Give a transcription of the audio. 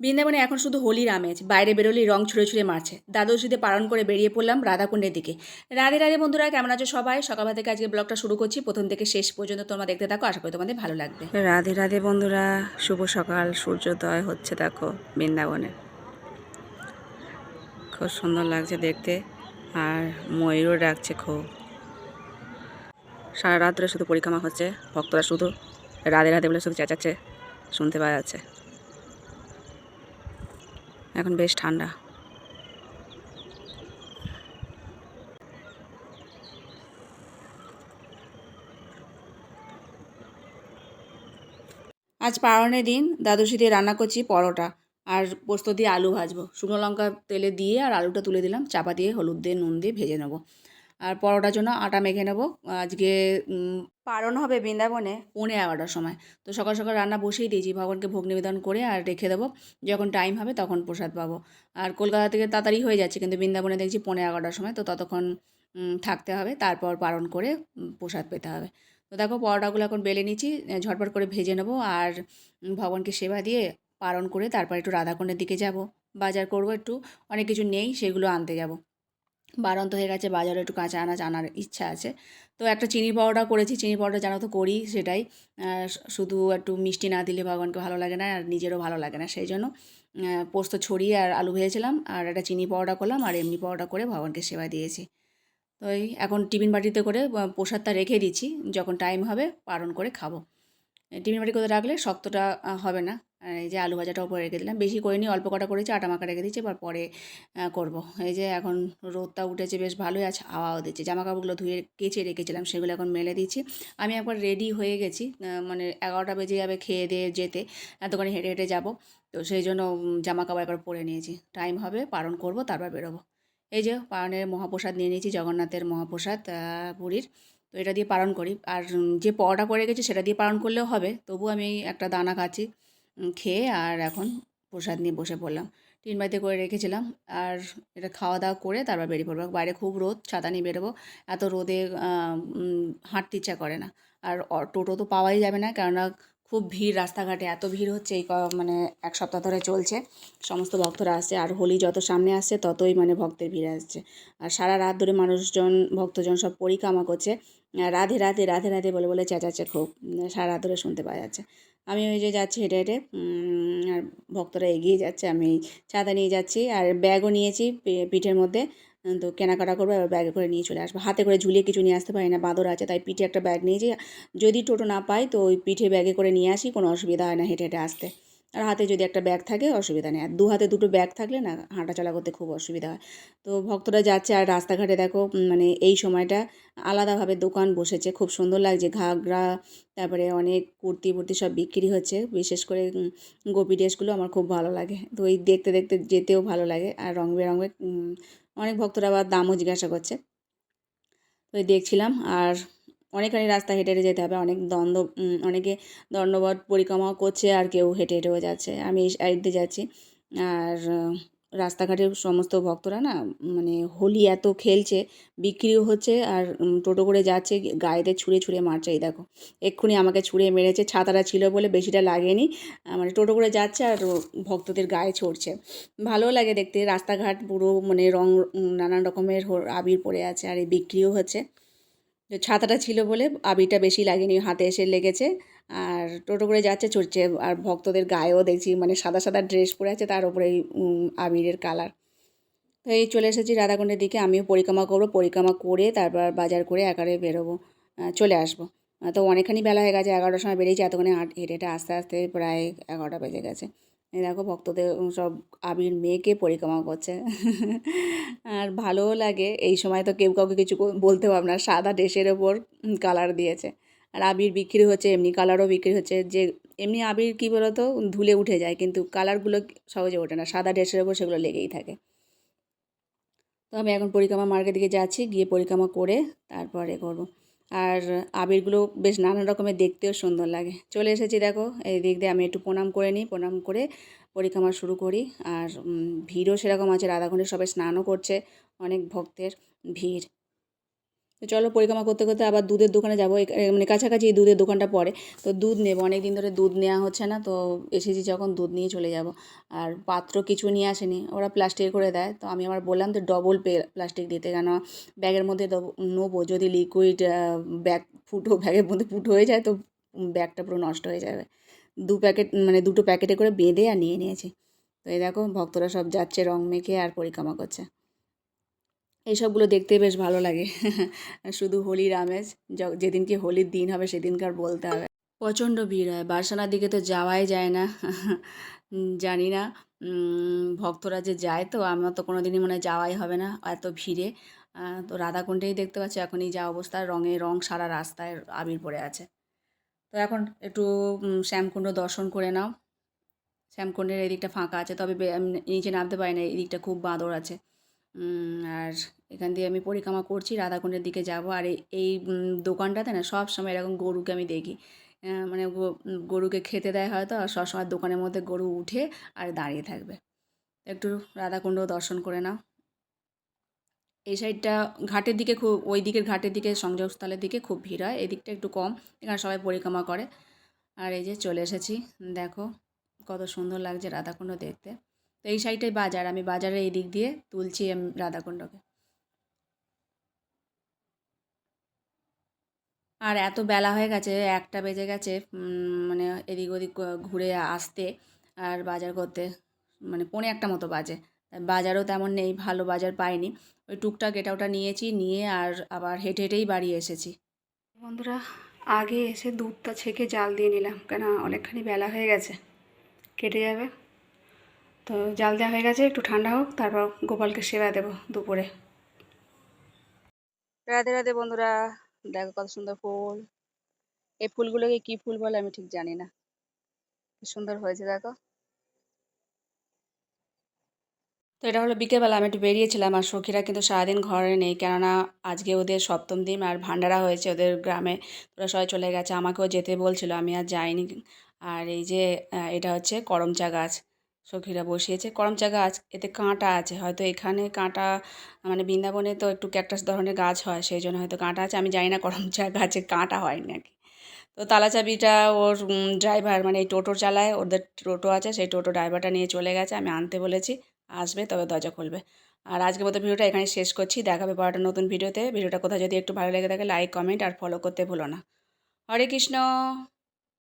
বৃন্দাবনে এখন শুধু হোলির আমেজ, বাইরে বেরোলেই রং ছুঁড়ে ছুঁড়ে মারছে। দ্বাদশীতে পালন করে বেরিয়ে পড়লাম রাধাকুণ্ডের দিকে। রাধে রাধে বন্ধুরা, কেমন আছো সবাই? সকালবেলা থেকে আজকে ব্লগটা শুরু করছি। প্রথম থেকে শেষ পর্যন্ত তোমরা দেখতে থাকো। আশা করি তোমাদের ভালো লাগবে। রাধে রাধে বন্ধুরা, শুভ সকাল, সূর্যোদয় হচ্ছে দেখো বৃন্দাবনে। খুব সুন্দর লাগছে দেখতে। আর ময়ূরও ডাকছে খুব। সারা রাত্রে শুধু পরিক্রমা হচ্ছে, ভক্তরা শুধু রাধে রাধে বলে শুধু চেঁচাচ্ছে, শুনতে পাওয়া যাচ্ছে। এখন বেশ ঠান্ডা। আজ পাওয়ানের দিন দাদুশি দিয়ে রান্না করছি পরোটা আর পোস্ত দিয়ে আলু ভাজবো। শুকনো লঙ্কা তেলে দিয়ে আর আলুটা তুলে দিলাম, চাপা দিয়ে হলুদ দিয়ে, নুন দিয়ে ভেজে নেব। আর পরোটার জন্য আটা মেখে নেব। আজকে পারণ হবে বৃন্দাবনে? পৌনে এগারোটার সময়। তো সকাল সকাল রান্না বসিয়ে দিয়েছি ভগবানকে ভোগ নিবেদন করে আর রেখে দেবো। যখন টাইম হবে তখন প্রসাদ পাবো। আর কলকাতা থেকে তাড়াতাড়ি হয়ে যাচ্ছে কিন্তু বৃন্দাবনে দেখছি পৌনে এগারোটার সময় তো ততক্ষণ থাকতে হবে। তারপর পালন করে প্রসাদ পেতে হবে। তো দেখো পরোটাগুলো এখন বেলে নিচ্ছি ঝটপট করে ভেজে নেব আর ভগবানকে সেবা দিয়ে পালন করে তারপর একটু রাধাকুণ্ডের দিকে যাব। বাজার করব একটু অনেক কিছু নেই সেগুলো আনতে যাব। বারন্ত হয়ে গেছে, বাজারে একটু কাঁচা আনাজ আনার ইচ্ছা আছে। তো একটা চিনি পাউডার করেছি চিনি পাউডার জানো তো করি সেটাই। শুধু একটু মিষ্টি না দিলে ভগবানকে ভালো লাগে না আর নিজেরও ভালো লাগে না, সেই জন্য পোস্ত ছড়িয়ে আর আলু ভেজেছিলাম আর একটা চিনি পাউডার করলাম আর এমনি পাউডার করে ভগবানকে সেবা দিয়েছি। তো এই এখন টিফিন বাটিতে করে প্রসাদটা রেখে দিচ্ছি, যখন টাইম হবে পালন করে খাব। টিফিন বাটি করে রাখলে? শক্তটা হবে না। এই যে আলু ভাজাটা উপরে রেখে দিলাম। বেশি করিনি, অল্প কটা করেছি, আটা মাখা রেখে দিচ্ছি এবার পরে করব। এই যে এখন রোদটা উঠেছে বেশ ভালোই আছে হাওয়াও দিচ্ছে। জামা কাপড়গুলো ধুয়ে কেচে রেখেছিলাম, সেগুলো এখন মেলে দিচ্ছি। আমি একবার রেডি হয়ে গেছি মানে এগারোটা বেজে যাবে খেয়ে দিয়ে যেতে, এতখানি হেঁটে হেঁটে যাব। তো সেই জন্য জামা কাপড় একবার পরে নিয়েছি। টাইম হবে, পালন করব, তারপর বেরোবো। এই যে পালনের মহাপ্রসাদ নিয়ে নিয়েছি, জগন্নাথের মহাপ্রসাদ পুরীর। তো এটা দিয়ে পালন করি। আর যে পরোটা করে গেছি সেটা দিয়ে পালন করলেও হবে। তবু আমি একটা দানা খাচ্ছি। খেয়ে আর এখন প্রসাদ নিয়ে বসে পড়লাম। টিন বাড়িতে করে রেখেছিলাম আর এটা খাওয়া দাওয়া করে তারপর বেরিয়ে পড়ব। বাইরে খুব রোদ, ছাতা নিয়ে বেরোবো। এত রোদে হাঁটতে ইচ্ছা করে না। আর টোটো তো পাওয়াই যাবে না কেননা খুব ভিড় রাস্তাঘাটে। এত ভিড় হচ্ছে এই মানে এক সপ্তাহ ধরে চলছে। সমস্ত ভক্তরা আসছে আর হোলি যত সামনে আসছে ততই মানে ভক্তের ভিড় আসছে। আর সারা রাত ধরে মানুষজন, ভক্তজন সব পরিকামা করছে। রাধে রাধে রাধে রাধে বলে বলে চেঁচাচ্ছে খুব। সারা ধরে শুনতে পাওয়া যাচ্ছে। আমি ওই যে যাচ্ছি হেঁটে হেঁটে আর ভক্তরা এগিয়ে যাচ্ছে, আমি ছাতা নিয়ে যাচ্ছি, আর ব্যাগও নিয়েছি পিঠের মধ্যে। তো কেনাকাটা করব, এবার ব্যাগে করে নিয়ে চলে আসব। হাতে করে ঝুলিয়ে কিছু নিয়ে আসতে পারি না, বাঁদর আছে, তাই পিঠে একটা ব্যাগ নিয়েছি। যদি টোটো না পাই, তো ওই পিঠে ব্যাগে করে নিয়ে আসি, কোনো অসুবিধা হয় না হেঁটে হেঁটে আসতে। আর হাতে যদি একটা ব্যাগ থাকে, অসুবিধা নেই। আর দু হাতে দুটো ব্যাগ থাকলে না, হাঁটাচলা করতে খুব অসুবিধা হয়। তো ভক্তরা যাচ্ছে আর রাস্তাঘাটে দেখো মানে এই সময়টা আলাদাভাবে দোকান বসেছে। খুব সুন্দর লাগছে। ঘাগরা, তারপরে অনেক কুর্তি ফুর্তি সব বিক্রি হচ্ছে। বিশেষ করে গোপী ড্রেসগুলো আমার খুব ভালো লাগে। তো এই দেখতে দেখতে যেতেও ভালো লাগে। আর রং বেরঙের অনেক ভক্তরা আবার দামও জিজ্ঞাসা করছে। তো দেখছিলাম। আর অনেকখানি রাস্তা হেঁটে হেঁটে যেতে হবে, অনেক দ্বন্দ্ব অনেকে দণ্ডবত পরিক্রমাও করছে আর কেউ হেঁটে হেঁটেও যাচ্ছে। আমি এই সাইড দিয়ে যাচ্ছি। আর রাস্তাঘাটের সমস্ত ভক্তরা না মানে হোলি এত খেলছে, বিক্রিও হচ্ছে আর টোটো করে যাচ্ছে গায়েতে ছুঁড়ে ছুঁড়ে মারছে। এই দেখো, এক্ষুনি আমাকে ছুঁড়ে মেরেছে, ছাতাটা ছিল বলে বেশিটা লাগেনি। মানে টোটো করে যাচ্ছে আর ভক্তদের গায়ে ছড়ছে। ভালোও লাগে দেখতে, রাস্তাঘাট পুরো মানে রং নানান রকমের আবির পড়ে আছে আর এই বিক্রিও হচ্ছে। ছাতাটা ছিল বলে আবিরটা বেশি লাগেনি, হাতে এসে লেগেছে। আর টোটো করে যাচ্ছে, চড়ছে। আর ভক্তদের গায়েও দেখছি মানে সাদা সাদা ড্রেস পরে আছে, তার উপরে আবিরের কালার তো এই চলে এসেছি রাধাকুণ্ডের দিকে। আমিও পরিক্রমা করব, পরিক্রমা করে তারপর বাজার করে একারে বেরোবো চলে আসব। তো অনেকখানি বেলা হয়ে গেছে, এগারোটার সময় বেরিয়েছি, এতক্ষণে হেঁটে হেঁটে আস্তে আস্তে প্রায় এগারোটা বেজে গেছে। এই দেখো ভক্তদের সব আবির মেয়েকে পরিক্রমা করছে। আর ভালোও লাগে, এই সময় তো কেউ কাউকে কিছু বলতে পারবে না, সাদা ড্রেসের ওপর কালার দিয়েছে। আর আবির বিক্রি হচ্ছে, এমনি কালারও বিক্রি হচ্ছে, যে এমনি আবির কী বলতো, ধুলে উঠে যায়, কিন্তু কালারগুলো সহজে ওঠে না, সাদা ড্রেসের ওপর সেগুলো লেগেই থাকে। তো আমি এখন পরিক্রমা মার্কেট দিকে যাচ্ছি, গিয়ে পরিক্রমা করে তারপরে করব। আর আবিরগুলো বেশ নানান রকমের দেখতেও সুন্দর লাগে। চলে এসেছি দেখো, এই দিক দিয়ে আমি একটু প্রণাম করে নিই। প্রণাম করে পরিক্রমা শুরু করি। আর ভিড়ও সেরকম আছে, রাধাকুণ্ডে সবাই স্নানও করছে, অনেক ভক্তের ভিড়। চলো পরিক্রমা করতে করতে আবার দুধের দোকানে যাব। মানে কাছাকাছি এই দুধের দোকানটা পড়ে। তো দুধ নেব অনেক দিন ধরে দুধ নেওয়া হচ্ছে না, তো এসেছি যখন দুধ নিয়ে চলে যাব। আর পাত্র কিছু নিয়ে আসেনি, ওরা প্লাস্টিক করে দেয়। তো আমি আবার বললাম তো ডবল প্লাস্টিক দিতে কেন ব্যাগের মধ্যে নেব, যদি লিকুইড ব্যাগ ফুটো ব্যাগের মধ্যে ফুটো হয়ে যায়, তো ব্যাগটা পুরো নষ্ট হয়ে যাবে। দু প্যাকেট মানে দুটো প্যাকেটে করে বেঁধে আর নিয়ে নিয়েছি। তো এই দেখো, ভক্তরা সব যাচ্ছে রং মেখে আর পরিক্রমা করছে। এইসবগুলো দেখতে বেশ ভালো লাগে। শুধু হোলির আমেজ যেদিনকে হোলির দিন হবে সেদিনকার বলতে হবে। প্রচণ্ড ভিড় হয়, বার্সানার দিকে তো যাওয়াই যায় না। জানি না ভক্তরা যে যায় তো আমার তো কোনো দিনই মনে যাওয়াই হবে না, এত ভিড়ে। তো রাধাকুণ্ডেই দেখতে পাচ্ছি, এখনই যা অবস্থা, রঙে রং সারা রাস্তায় আবির পড়ে আছে। তো এখন একটু শ্যামকুণ্ড দর্শন করে নাও। শ্যামকুণ্ডের এদিকটা ফাঁকা আছে, তবে নিচে নামতে পারি না, এদিকটা খুব বাঁদর আছে। আর এখান দিয়ে আমি পরিক্রমা করছি, রাধাকুণ্ডের দিকে যাব। আর এই দোকানটাতে না সব সময় এরকম গরুকে আমি দেখি। মানে গরুকে খেতে দেয় হয়তো, আর সবসময় দোকানের মধ্যে গরু উঠে আর দাঁড়িয়ে থাকবে। একটু রাধাকুণ্ড দর্শন করে নাও। এই সাইডটা ঘাটের দিকে খুব, ওই দিকের ঘাটের দিকে, সংযোগস্থলের দিকে খুব ভিড় হয়। এদিকটা একটু কম, এখানে সবাই পরিক্রমা করে। আর এই যে চলে এসেছি, দেখো কত সুন্দর লাগছে রাধাকুণ্ড দেখতে। তো এই সাইডটাই বাজার, আমি বাজারের এই দিক দিয়ে তুলছি আমি রাধাকুণ্ডকে। আর এত বেলা হয়ে গেছে একটা বেজে গেছে মানে এদিক ওদিক ঘুরে আসতে আর বাজার করতে মানে পৌনে একটা মতো বাজে। বাজারও তেমন নেই ভালো বাজার পাইনি। ওই টুকটাক এটা ওটা নিয়েছি নিয়ে আর আবার হেঁটে হেঁটেই বাড়ি এসেছি। বন্ধুরা আগে এসে দুধটা ছেঁকে জাল দিয়ে নিলাম কেন অনেকখানি বেলা হয়ে গেছে। কেটে যাবে। তো জাল দেওয়া হয়ে গেছে একটু ঠান্ডা হোক তারপর গোপালকে সেবা দেবো দুপুরে। রাধে রাধে বন্ধুরা। দেখো কত সুন্দর ফুল। এই ফুলগুলোকে কি ফুল বলে আমি ঠিক জানি না। সুন্দর হয়েছে, দেখো। তো এটা হলো বিকেলবেলা, আমি একটু বেরিয়েছিলাম আর সখীরা কিন্তু সারাদিন ঘরে নেই। কেননা আজকে ওদের সপ্তম দিন আর ভান্ডারা হয়েছে ওদের গ্রামে। ওরা সবাই চলে গেছে, আমাকেও যেতে বলছিল, আমি আর যাইনি। আর এই যে এটা হচ্ছে করমচা গাছ। সখীরা বসিয়েছে। করমচা গাছ এতে কাঁটা আছে। হয়তো এখানে কাঁটা মানে বৃন্দাবনে তো একটু ক্যাকটাস ধরনের গাছ হয়, সেই জন্য হয়তো কাঁটা আছে। আমি জানি না করমচা গাছে কাঁটা হয় নাকি। তো তালা চাবিটা ওর ড্রাইভার মানে এই টোটো চালায়, ওদের টোটো আছে, সেই টোটো ড্রাইভারটা নিয়ে চলে গেছে। আমি আনতে বলেছি, আসবে তবে দরজা খুলবে। আর আজকের মতো ভিডিওটা এখানে শেষ করছি। দেখাবে একটা নতুন ভিডিওতে। ভিডিওটা কোথাও যদি একটু ভালো লেগে থাকে লাইক কমেন্ট আর ফলো করতে ভুলো না। হরে কৃষ্ণ!